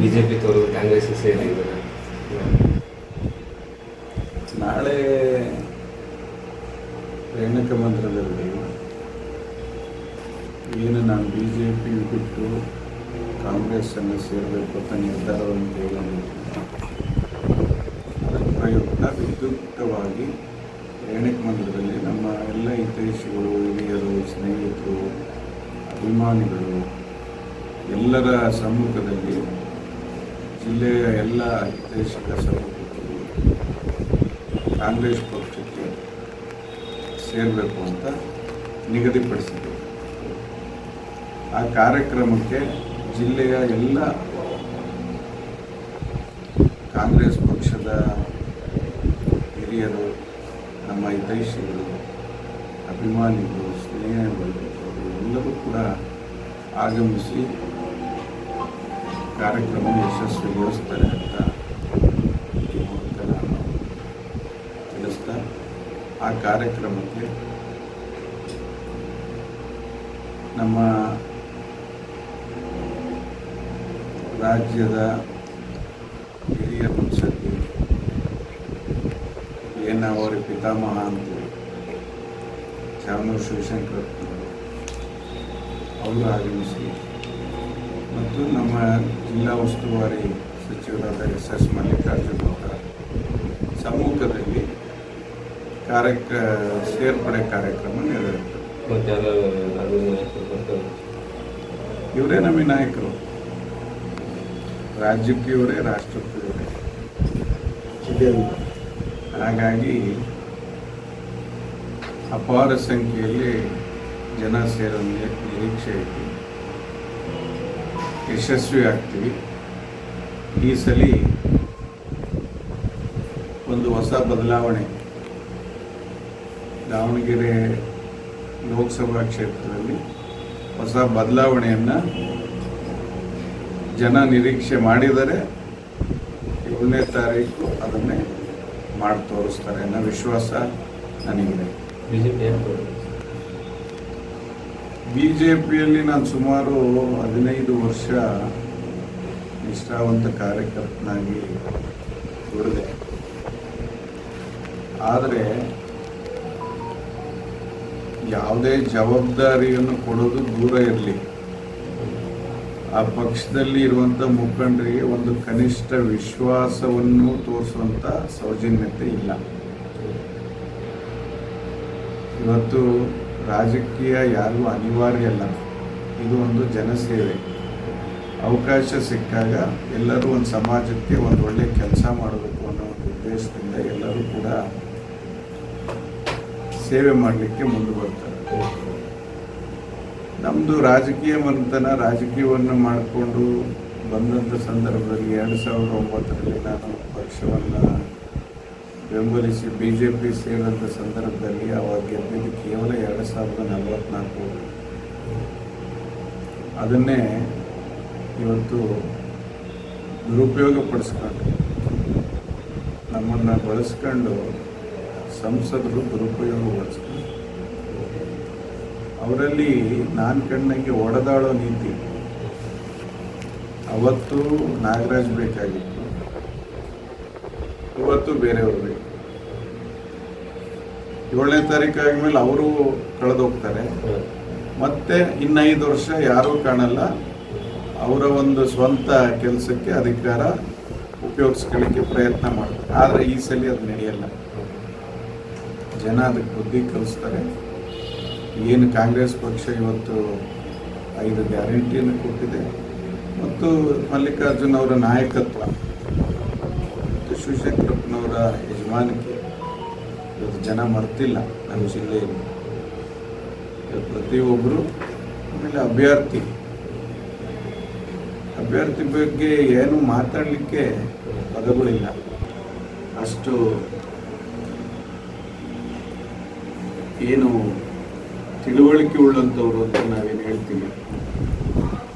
B J P ತೋರು ಕಾಂಗ್ರೆಸ್ ಸೇರಿದ್ದಾರೆ ನಾಳೆ ರೇಣುಕ ಮಂತ್ರದಲ್ಲಿ ಏನು ನಾನು ಬಿ ಜೆ ಪಿ ಬಿಟ್ಟು ಕಾಂಗ್ರೆಸ್ಸನ್ನು ಸೇರಬೇಕು ಅಂತ ನಿರ್ಧಾರವನ್ನು ಕೈಗೊಂಡಿದ್ದೀನಿ ಅದರ ಪ್ರಯುಕ್ತ ವಿದ್ಯುಕ್ತವಾಗಿ ರೇಣುಕ ಮಂದಿರದಲ್ಲಿ ನಮ್ಮ ಎಲ್ಲ ಹಿತೈಷಿಗಳು, ಹಿರಿಯರು, ಸ್ನೇಹಿತರು, ಅಭಿಮಾನಿಗಳು ಎಲ್ಲರ ಸಮ್ಮುಖದಲ್ಲಿ ಜಿಲ್ಲೆಯ ಎಲ್ಲ ಹಿತೈಷಿಕ ಸಮ್ಮುಖದಲ್ಲಿ ಕಾಂಗ್ರೆಸ್ ಪಕ್ಷಕ್ಕೆ ಸೇರಬೇಕು ಅಂತ ನಿಗದಿಪಡಿಸಿದ್ದೆ ಆ ಕಾರ್ಯಕ್ರಮಕ್ಕೆ ಜಿಲ್ಲೆಯ ಎಲ್ಲ ಕಾಂಗ್ರೆಸ್ ಪಕ್ಷದ ಹಿರಿಯರು, ನಮ್ಮ ಹಿತೈಷಿಗಳು, ಅಭಿಮಾನಿಗಳು ಸ್ನೇಹ ಎಲ್ಲರೂ ಕೂಡ ಆಗಮಿಸಿ ಕಾರ್ಯಕ್ರಮ ಯಶಸ್ವಿಗೊಳಿಸ್ತಾರೆ ಅಂತ ಈ ಮೂಲಕ ತಿಳಿಸ್ತಾ ಆ ಕಾರ್ಯಕ್ರಮಕ್ಕೆ ನಮ್ಮ ರಾಜ್ಯದ ಹಿರಿಯ ಪಕ್ಷಕ್ಕೆ ಏನು ಅವರ ಪಿತಾಮಹ ಅಂತ ಚಾಮನೂರು ಶಿವಶಂಕರಪ್ಪನವರು ಅವರು ಆಗಮಿಸಿ ಮತ್ತು ನಮ್ಮ ಜಿಲ್ಲಾ ಉಸ್ತುವಾರಿ ಸಚಿವರಾದ ಎಸ್ ಎಸ್ ಮಲ್ಲಿಕಾರ್ಜುನ್ ಅವರ ಸಮ್ಮುಖದಲ್ಲಿ ಕಾರ್ಯಕ್ರ ಸೇರ್ಪಡೆ ಕಾರ್ಯಕ್ರಮ ನಡೆಯುತ್ತೆ ಇವರೇ ನಮ್ಮ ನಾಯಕರು. ರಾಜ್ಯಕ್ಕೆ ಇವರೇ ರಾಷ್ಟ್ರಕ್ಕೀಯವರೇ ಹಾಗಾಗಿ ಅಪಾರ ಸಂಖ್ಯೆಯಲ್ಲಿ ಜನ ಸೇರೋ ನಿರೀಕ್ಷೆ ಐತಿ ಯಶಸ್ವಿ ಆಗ್ತೀವಿ. ಈ ಸಲ ಒಂದು ಹೊಸ ಬದಲಾವಣೆ. ದಾವಣಗೆರೆ ಲೋಕಸಭಾ ಕ್ಷೇತ್ರದಲ್ಲಿ ಹೊಸ ಬದಲಾವಣೆಯನ್ನು ಜನ ನಿರೀಕ್ಷೆ ಮಾಡಿದರೆ ಏಳನೇ ತಾರೀಕು ಅದನ್ನೇ ಮಾಡಿ ತೋರಿಸ್ತಾರೆ ಅನ್ನೋ ವಿಶ್ವಾಸ ನನಗಿದೆ. ಬಿಜೆಪಿ ಬಿ ಜೆ ಪಿಯಲ್ಲಿ ನಾನು ಸುಮಾರು ಹದಿನೈದು ವರ್ಷ ನಿಷ್ಠಾವಂತ ಕಾರ್ಯಕರ್ತನಾಗಿ ದುಡಿದೆ ಆದರೆ ಯಾವುದೇ ಜವಾಬ್ದಾರಿಯನ್ನು ಕೊಡೋದು ದೂರ ಇರಲಿ. ಆ ಪಕ್ಷದಲ್ಲಿ ಇರುವಂಥ ಮುಖಂಡರಿಗೆ ಒಂದು ಕನಿಷ್ಠ ವಿಶ್ವಾಸವನ್ನು ತೋರಿಸುವಂಥ ಸೌಜನ್ಯತೆ ಇಲ್ಲ. ಇವತ್ತು ರಾಜಕೀಯ ಯಾರಿಗೂ ಅನಿವಾರ್ಯ ಅಲ್ಲ. ಇದು ಒಂದು ಜನಸೇವೆ. ಅವಕಾಶ ಸಿಕ್ಕಾಗ ಎಲ್ಲರೂ ಒಂದು ಸಮಾಜಕ್ಕೆ ಒಂದು ಒಳ್ಳೆ ಕೆಲಸ ಮಾಡಬೇಕು ಅನ್ನೋ ಒಂದು ಉದ್ದೇಶದಿಂದ ಎಲ್ಲರೂ ಕೂಡ ಸೇವೆ ಮಾಡಲಿಕ್ಕೆ ಮುಂದೆ ಬರ್ತಾರೆ. ನಮ್ಮದು ರಾಜಕೀಯ ಮಂತನ ರಾಜಕೀಯವನ್ನು ಮಾಡಿಕೊಂಡು ಬಂದಂಥ ಸಂದರ್ಭದಲ್ಲಿ ಎರಡು ಸಾವಿರದ ಒಂಬತ್ತರಲ್ಲಿ ನಾನು ಪಕ್ಷವನ್ನು ಬೆಂಬಲಿಸಿ ಬಿ ಜೆ ಪಿ ಸೇರಿದಂಥ ಸಂದರ್ಭದಲ್ಲಿ ಅವಾಗ ಗೆದ್ದಿದ್ದು ಕೇವಲ ಎರಡು ಸಾವಿರದ ನಲವತ್ನಾಲ್ಕು. ಅದನ್ನೇ ಇವತ್ತು ದುರುಪಯೋಗ ಪಡಿಸ್ಕೊಂಡು ನಮ್ಮನ್ನು ಬಳಸ್ಕೊಂಡು ಸಂಸದರು ದುರುಪಯೋಗ ಪಡಿಸ್ಕೊಂಡು ಅವರಲ್ಲಿ ನಾನು ಕಣ್ಣಂಗೆ ಒಡೆದಾಡೋ ನೀತಿ. ಅವತ್ತು ನಾಗರಾಜ್ ಬೇಕಾಗಿತ್ತು. ಇವತ್ತು ಬೇರೆಯವರು ಬೇಕು. ಏಳನೇ ತಾರೀಕು ಆದ್ಮೇಲೆ ಅವರು ಕಳೆದೋಗ್ತಾರೆ. ಮತ್ತೆ ಇನ್ನೈದು ವರ್ಷ ಯಾರೂ ಕಾಣಲ್ಲ. ಅವರ ಒಂದು ಸ್ವಂತ ಕೆಲಸಕ್ಕೆ ಅಧಿಕಾರ ಉಪಯೋಗಿಸ್ಕೊಳ್ಳಿಕ್ಕೆ ಪ್ರಯತ್ನ ಮಾಡ್ತಾರೆ. ಆದರೆ ಈ ಸಲ ಅದು ನಡೆಯಲ್ಲ. ಜನ ಅದಕ್ಕೆ ಬುದ್ಧಿ ಕಲಿಸ್ತಾರೆ. ಏನು ಕಾಂಗ್ರೆಸ್ ಪಕ್ಷ ಇವತ್ತು ಐದು ಗ್ಯಾರಂಟಿಯನ್ನು ಕೊಟ್ಟಿದೆ. ಮತ್ತು ಮಲ್ಲಿಕಾರ್ಜುನ್ ಅವರ ನಾಯಕತ್ವ, ಮತ್ತು ಶಿವಶಂಕರಪ್ಪನವರ ಯಜಮಾನಿಕೆ. ಇವತ್ತು ಜನ ಮರ್ತಿಲ್ಲ ನಮ್ಮ ಜಿಲ್ಲೆಯಲ್ಲಿ. ಪ್ರತಿಯೊಬ್ಬರು ಆಮೇಲೆ ಅಭ್ಯರ್ಥಿ. ಅಭ್ಯರ್ಥಿ ಬಗ್ಗೆ ಏನು ಮಾತಾಡಲಿಕ್ಕೆ ಪದಗಳಿಲ್ಲ. ಅಷ್ಟು ಏನು ತಿಳುವಳಿಕೆ ಉಳ್ಳಂಥವ್ರು ಅಂತ ನಾವೇನು ಹೇಳ್ತೀವಿ?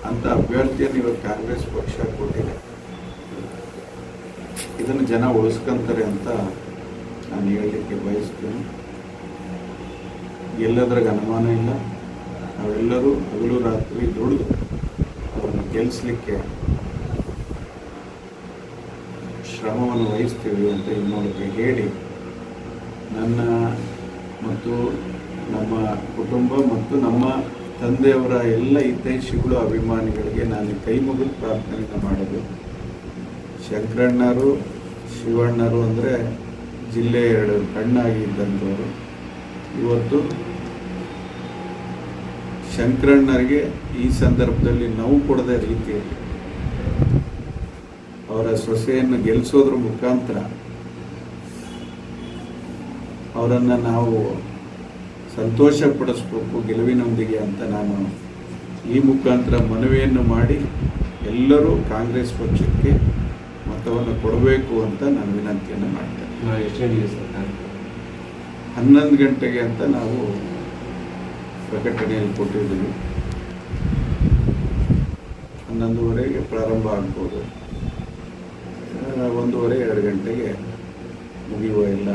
ಅಂತ ಅಭ್ಯರ್ಥಿಯನ್ನು ಇವತ್ತು ಕಾಂಗ್ರೆಸ್ ಪಕ್ಷ ಕೊಟ್ಟಿದೆ. ಇದನ್ನು ಜನ ಉಳಿಸ್ಕೊಂತಾರೆ ಅಂತ ನಾನು ಹೇಳಲಿಕ್ಕೆ ಬಯಸ್ತೇನೆ. ಎಲ್ಲದ್ರಾಗ ಅನುಮಾನ ಇಲ್ಲ. ನಾವೆಲ್ಲರೂ ಹಗಲು ರಾತ್ರಿ ದುಡಿದು ಅವರನ್ನು ಗೆಲ್ಲಿಸ್ಲಿಕ್ಕೆ ಶ್ರಮವನ್ನು ವಹಿಸ್ತೀವಿ ಅಂತ ಮೂಲಕ ಹೇಳಿ ನನ್ನ ಮತ್ತು ನಮ್ಮ ಕುಟುಂಬ ಮತ್ತು ನಮ್ಮ ತಂದೆಯವರ ಎಲ್ಲ ಹಿತೈಷಿಗಳು, ಅಭಿಮಾನಿಗಳಿಗೆ ನಾನು ಕೈ ಮುಗಿದು ಪ್ರಾರ್ಥನೆಯನ್ನು ಮಾಡೋದು. ಶಂಕರಣ್ಣರು, ಶಿವಣ್ಣರು ಅಂದರೆ ಜಿಲ್ಲೆ ಎರಡು ಕಣ್ಣಾಗಿ ಇದ್ದಂಥವರು. ಇವತ್ತು ಶಂಕರಣ್ಣರಿಗೆ ಈ ಸಂದರ್ಭದಲ್ಲಿ ನೋವು ಕೊಡದ ರೀತಿಯಲ್ಲಿ ಅವರ ಸೊಸೆಯನ್ನು ಗೆಲ್ಲಿಸೋದ್ರ ಮುಖಾಂತರ ಅವರನ್ನು ನಾವು ಸಂತೋಷ ಪಡಿಸ್ಬೇಕು ಗೆಲುವಿನೊಂದಿಗೆ ಅಂತ ನಾನು ಈ ಮುಖಾಂತರ ಮನವಿಯನ್ನು ಮಾಡಿ ಎಲ್ಲರೂ ಕಾಂಗ್ರೆಸ್ ಪಕ್ಷಕ್ಕೆ ಮತವನ್ನು ಕೊಡಬೇಕು ಅಂತ ನಾನು ವಿನಂತಿಯನ್ನು ಮಾಡ್ತೇನೆ? ಹನ್ನೊಂದು ಗಂಟೆಗೆ ಅಂತ ನಾವು ಪ್ರಕಟಣೆಯಲ್ಲಿ ಕೊಟ್ಟಿದ್ದೀವಿ. ಹನ್ನೊಂದುವರೆಗೆ ಪ್ರಾರಂಭ ಆಗ್ಬೋದು. ಒಂದೂವರೆ ಎರಡು ಗಂಟೆಗೆ ಮುಗಿಯುವ ಎಲ್ಲ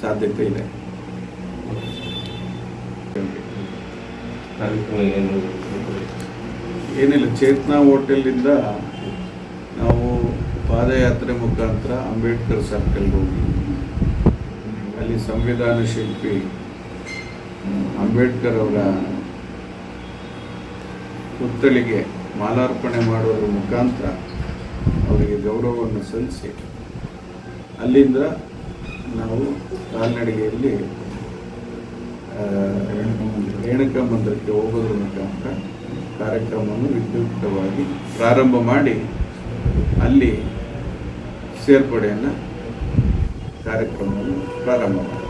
ಸಾಧ್ಯತೆ ಇದೆ. ಏನಿಲ್ಲ ಚೇತನಾ ಹೋಟೆಲಿಂದ ನಾವು ಪಾದಯಾತ್ರೆ ಮುಖಾಂತರ ಅಂಬೇಡ್ಕರ್ ಸರ್ಕಲ್ಗೆ ಹೋಗಿ, ಅಲ್ಲಿ ಸಂವಿಧಾನ ಶಿಲ್ಪಿ, ಅಂಬೇಡ್ಕರ್ ಅವರ ಪುತ್ಥಳಿಗೆ ಮಾಲಾರ್ಪಣೆ ಮಾಡೋದ್ರ ಮುಖಾಂತರ ಅವರಿಗೆ ಗೌರವವನ್ನು ಸಲ್ಲಿಸಿ, ಅಲ್ಲಿಂದ ನಾವು ಕಾಲ್ನಡಿಗೆಯಲ್ಲಿ ರೇಣುಕಾ ಮಂದಿರಕ್ಕೆ ಹೋಗೋದ್ರ ಮುಖಾಂತರ ಕಾರ್ಯಕ್ರಮವನ್ನು ವಿದ್ಯುಕ್ತವಾಗಿ ಪ್ರಾರಂಭ ಮಾಡಿ ಅಲ್ಲಿ ಸೇರ್ಪಡೆಯನ್ನು ಕಾರ್ಯಕ್ರಮವನ್ನು ಪ್ರಾರಂಭ ಮಾಡಿ